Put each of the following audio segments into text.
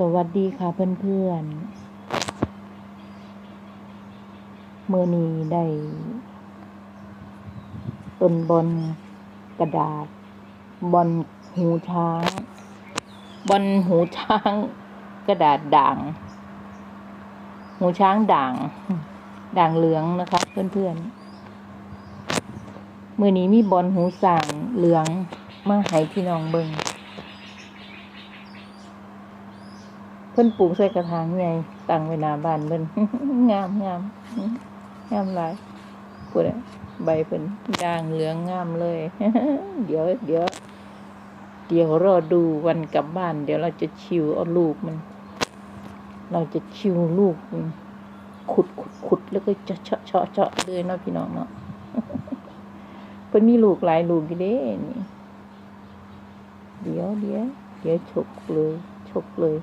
สวัสดีค่ะเพื่อนๆเมื่อนี้ได้ต้นบอลกระดาษ บอลหูช้าง บอลหูช้าง กระดาษด่าง หูช้างด่าง ด่างเหลืองนะคะเพื่อนๆมื่อนี้มีบอลหูส่างเหลืองมาให้พี่น้องเบิง เพิ่นปลูกใส่กระถางใหญ่ตั้งไว้หน้าบ้านเพิ่นงามงามงามหลายพูดอะใบเพิ่นด่างเหลืองงามเลย เดี๋ยวเดี๋ยวเดี๋ยวรอดูวันกลับบ้าน เดี๋ยวเราจะชิวเอาลูกมัน เราจะชิวลูกมันขุดขุดขุดแล้วก็จะเฉาะเฉาะเฉาะเลยเนาะพี่น้องเนาะเพิ่นมีลูกหลายลูกอยู่เด้นี่เดี๋ยวเดี๋ยวเดี๋ยวฉกเลยฉกเลย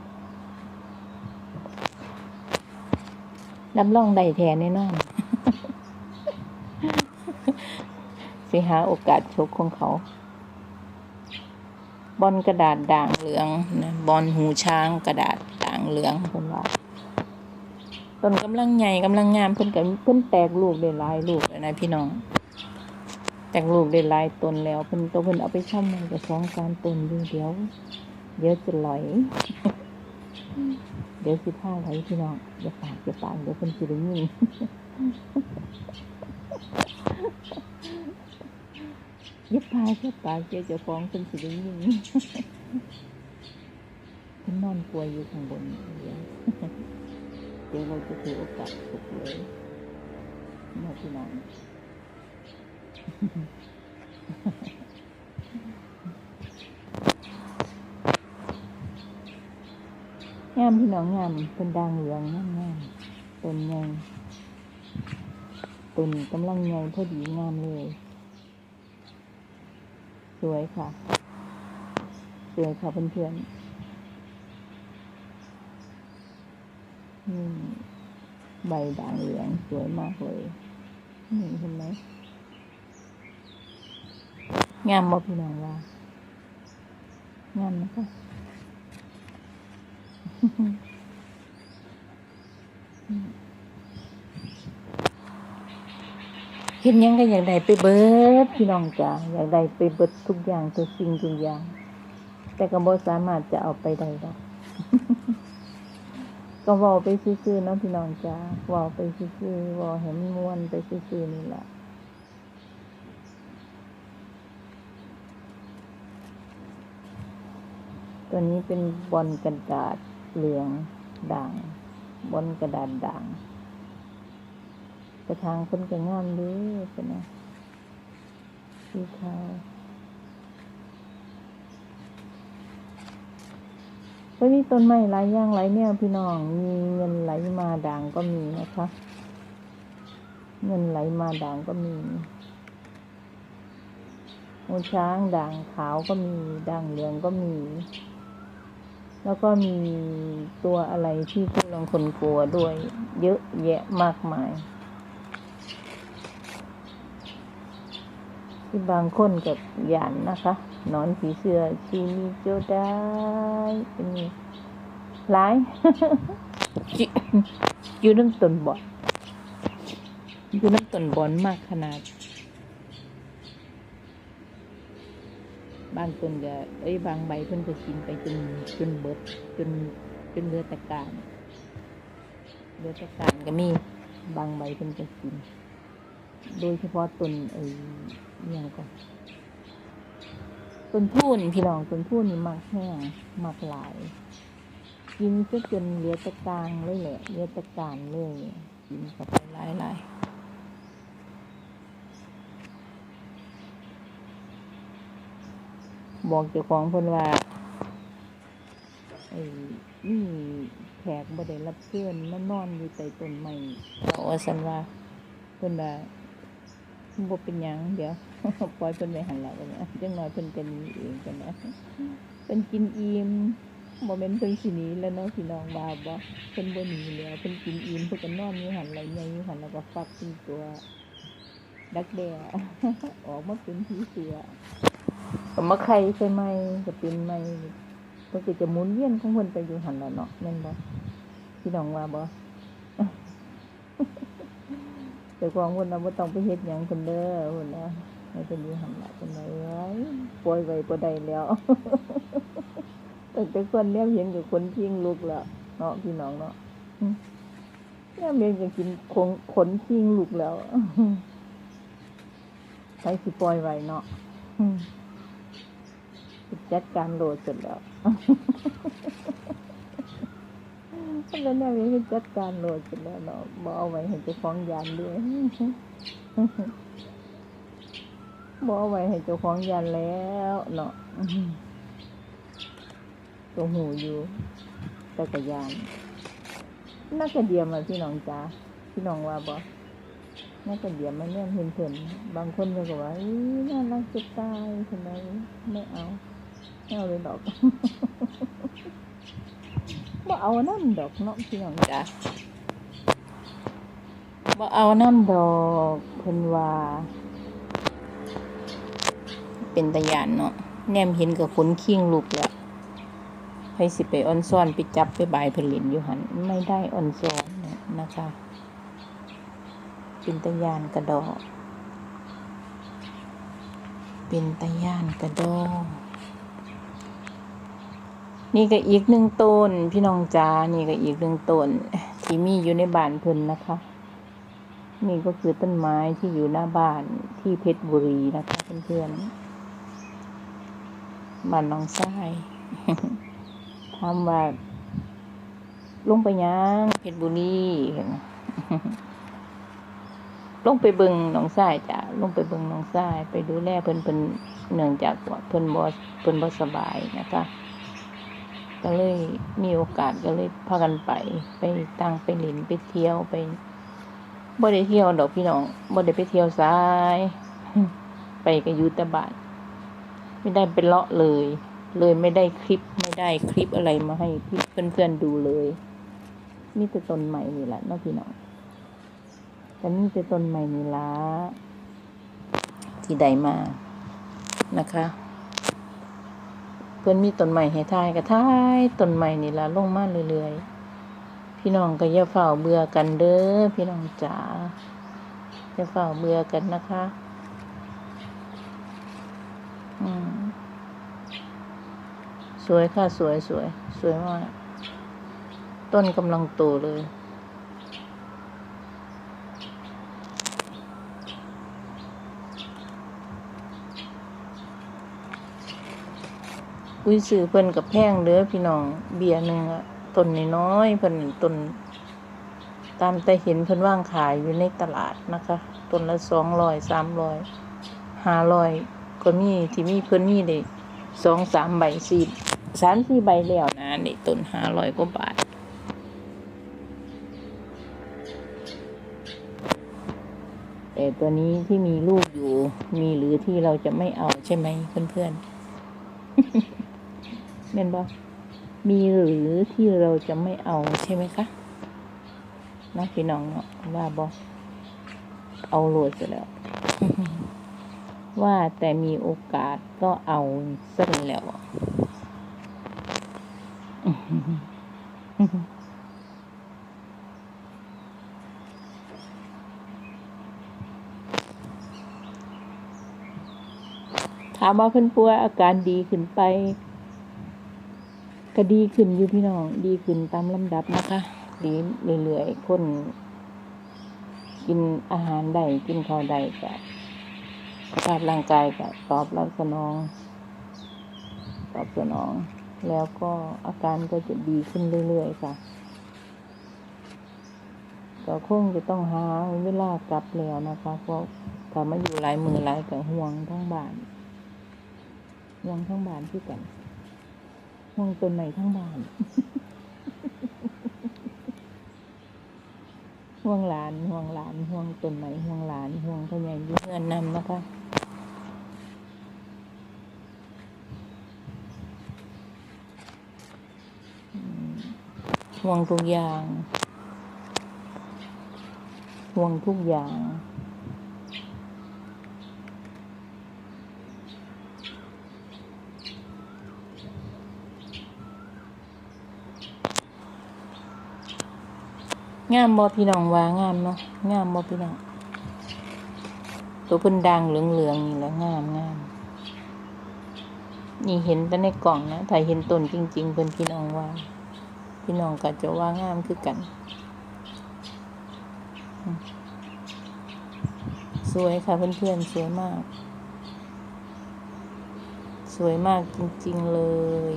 รับรองได้แทนแน่นอน สิหาโอกาสชกของเขา บอลกระดาษด่างเหลืองนะบอลหูช้างกระดาษด่างเหลืองเพิ่นว่าต้นกำลังใหญ่กำลังงามเพิ่นกับเพิ่นแตกลูกได้หลายลูกเลยนะพี่น้อง แตกลูกได้หลายต้นแล้วเพิ่นตัวเพิ่นเอาไปช่ำมันก็สองสามต้นอยู่เดี๋ยว เดี๋ยวจะลอย เดี๋ยวสิพาไหลพี่น้องอย่าปากอย่าปากเดี๋ยวเพิ่นสิได้ยินอย่าปากอย่าปากเดี๋ยวเจ้าของเพิ่นสิได้ยินเพิ่นนอนป่วยอยู่ข้างบนเดี๋ยวเดี๋ยวเราจะถือโอกาสปลุกเลยนะพี่น้อง งามพี่น้องงามเป็นด่างเหลืองงามงามต้นใหญ่ต้นกำลังใหญ่พอดีงามเลย สวยค่ะ สวยค่ะเพื่อนๆนี่ใบด่างเหลืองสวยมากเลยนี่เห็นไหมงามบ่พี่น้องว่างามนะคะ เห็นยังก็อยากได้ไปเบิดพี่น้องจ้าอยากได้ไปเบิดทุกอย่างทุกสิ่งทุกอย่าง แต่ก็บ่สามารถจะเอาไปได้ดอกก็ว้าไปซื่อๆเนาะพี่น้องจ้าว้าไปซื่อๆว้าให้มันมวนไปซื่อๆนี่แหละตัวนี้เป็นบอลกระดาษ เหลืองด่างบอลกระดาษด่างกระถางคนก็งามเด้เป็นนะสีขาวก็มีต้นไม้หลายอย่างหลายแนวพี่น้อง มีเงินไหลมาด่างก็มีนะคะ เงินไหลมาด่างก็มีหูช้างด่างขาวก็มีด่างเหลืองก็มี แล้วก็มีตัวอะไรที่ผู้ลงคนกลัวด้วย เยอะแยะมากมาย ที่บางคนกับหยานนะคะ นอนผีเสือชีมีโจได้เป็นไงหลายจิอยู่น้ำต้นบอนอยู่น้ำต้นบอนมากขนาด บางต้นก็เอ้บางใบเพิ่นก็กินไปจนจนเบิดจนจนเหลือแต่กานเหลือแต่กานก็มีบางใบเพิ่นก็กิน โดยเฉพาะต้นไอ้อิหยังก่อนต้นพูนพี่น้องต้นพูนนี่มักแห้งมักหลาย กินซะจนเหลือแตะกางเลยแหละเหลือแตะกานเลยกินเข้าไปหลายหลาย บอกเจ้าของเพิ่นว่าไอ้นี่แขกบ่ได้รับเชิญมานอนอยู่ใต้ต้นไม้บอกว่าสันว่าเพิ่นว่าบ่เป็นหยังเดี๋ยวปล่อยเพิ่นไปหันแล้วกันนะจังน้อยเพิ่นก็หนีเองกันนะเพิ่นกินอิ่มบ่แม่นเพิ่นสิหนีแล้วเนาะพี่น้องว่าบ่เพิ่นบ่หนีแล้วเพิ่นกินอิ่มเพิ่นก็นอนอยู่หันไหลใหญ่อยู่หันแล้วก็ฟักเป็นตัวดักแด้ออกมาเป็นผีเสือ ก็มาไข่ใส่ไหม้ก็เป็นไหม้เพิ่นก็จะหมุนเวียนของเพิ่นไปอยู่หันละเนาะแม่นบ่พี่น้องว่าบ่แต่ของเพิ่นน่ะบ่ต้องไปเฮ็ดหยังเพิ่นเด้อเพิ่นนะให้เพิ่นอยู่หันละเพิ่นว่าเอ้ยปล่อยไว้บ่ได้แล้วแต่แต่คนแนมเห็นกับคนพิงลุกแล้วเนาะพี่น้องเนาะอืมแนมเห็นก็กินคงขนพิงลุกแล้วใช้สิปล่อยไว้เนาะอืม จัดการโหลดเสร็จแล้วแล้วเนี่ยมีจัดการโหลดเสร็จแล้วเนาะบอเอาไว้ให้เจ้าของยานด้วยบอเอาไว้ให้เจ้าของยานแล้วเนาะตัวหูอยู่จักรยานน่ากระเดียมอะพี่น้องจ้าพี่น้องว่าบอน่ากระเดียมมันเนี่ยเห็นเพิ่นบางคนก็บอกว่าน่ารักจะตายทำไมไม่เอา เอาเลยดอกบ่เอาน้ำดอกเนาะพี่น้องจ้าบ่เอาน้ำดอกเพิ่นว่า เป็นตะยานเนาะแนมเห็นกับขนคิงลูกแล้วไปสิไปออนซ่อนไปจับไปบายผลินอยู่หันไม่ได้ออนซ่อนเนี่ยนะคะเป็นตะยานกระดอกเป็นตะยานกระดอก นี่ก็อีกหนึ่งต้น พี่น้องจ้านี่ก็อีกหนึ่งต้นที่มีอยู่ในบ้านเพิ่นนะคะ นี่ก็คือต้นไม้ที่อยู่หน้าบ้านที่เพชรบุรีนะคะเพื่อนๆบ้านน้องทรายถามว่าลงไปยังเพชรบุรีลงไปเบิงหนองทรายจ้ะลงไปเบิงหนองทรายไปดูแลเพิ่นเพิ่นเนื่องจากว่าเพิ่นบ่เพิ่นบ่สบายนะคะ ก็เลยมีโอกาสก็เลยพากันไป ไปตังไปเล่นไปเที่ยวไปบ่ได้เที่ยวดอกพี่น้องบ่ได้ไปเที่ยวซ้าย ไปก็อยู่แต่บ้านไม่ได้ไปเลาะเลย เลยไม่ได้คลิปไม่ได้คลิปอะไรมาให้พี่เพื่อนๆดูเลยมีแต่ต้นใหม่นี่แหละเนาะพี่น้องแต่มีแต่ต้นใหม่นี่ละที่ใดมานะคะ เพื่อนมีต้นใหม่ให้ทายก็ทายต้นใหม่นี่ละลงมาเรื่อยๆ พี่น้องก็อย่าเฝ้าเบื่อกันเด้อพี่น้องจ๋าอย่าเฝ้าเบื่อกันนะคะ อืมสวยค่ะสวยสวย สวยมาก ต้นกำลังโตเลย อุ้ยซื้อเพิ่นกับแพงเด้อพี่น้อง เบียร์หนึ่งอะต้นน้อยเพิ่นต้นตามแต่เห็นเพิ่นว่างขายอยู่ในตลาดนะคะต้นละสองร้อยสามร้อยห้าร้อยก็มีที่มีเพิ่นมีเลยสองสามใบสี่สามสี่ใบแล้วนะนี่ต้นห้าร้อยกว่าบาทแต่ตัวนี้ที่มีลูกอยู่มีหรือที่เราจะไม่เอาใช่ไหมเพื่อนๆ เม่นบอมีหรือที่เราจะไม่เอาใช่ไหมคะนะพี่น้องเนาะว่าบอเอาโหลดไปแล้ว ว่าแต่มีโอกาสก็เอาซะแล้วถามว่าเพิ่อนป่วยอาการดีขึ้นไป ก็ดีขึ้นอยู่พี่น้อง ดีขึ้นตามลำดับนะคะ ดีเรื่อยๆคนกินอาหารได้กินข้าวได้ก็สภาพร่างกายก็ตอบรับสนอง ตอบสนอง แล้วก็อาการก็จะดีขึ้นเรื่อยๆค่ะก็คงจะต้องหาเวลากลับแล้วนะคะเพราะถ้ามาอยู่หลายมือหลายกับห่วงทั้งบ้านห่วงทั้งบ้านที่กัน ห่วงตนไหนทั้งบ้านห่วงหลานห่วงหลานห่วงตนไหนห่วงหลานห่วงพ่อใหญ่ยุ่เงินนำนะคะห่วงทุกอย่างห่วงทุกอย่าง งามบ่พี่น้องว่างามเนาะงามบ่พี่น้องตัวเพิ่นด่างเหลืองๆนี่แหละงามงามนี่เห็นแต่ในกล่องนะถ้าเห็นต้นจริง ๆ เพิ่นพี่น้องว่า พี่น้องก็จะว่างามคือกัน สวยค่ะเพื่อนๆสวยมาก สวยมากจริง ๆ เลย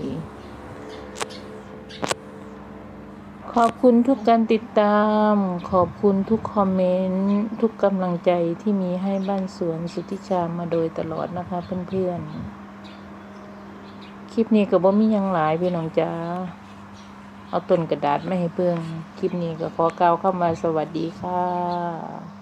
ขอบคุณทุกการติดตาม ขอบคุณทุกคอมเมนต์ ทุกกำลังใจที่มีให้บ้านสวนสุทธิชามาโดยตลอดนะคะเพื่อนๆ คลิปนี้ก็บ่มียังหลายพี่น้องจ้า เอาต้นกระดาษไม่ให้เพื่องคลิปนี้ก็ขอกล่าวเข้ามาสวัสดีค่ะ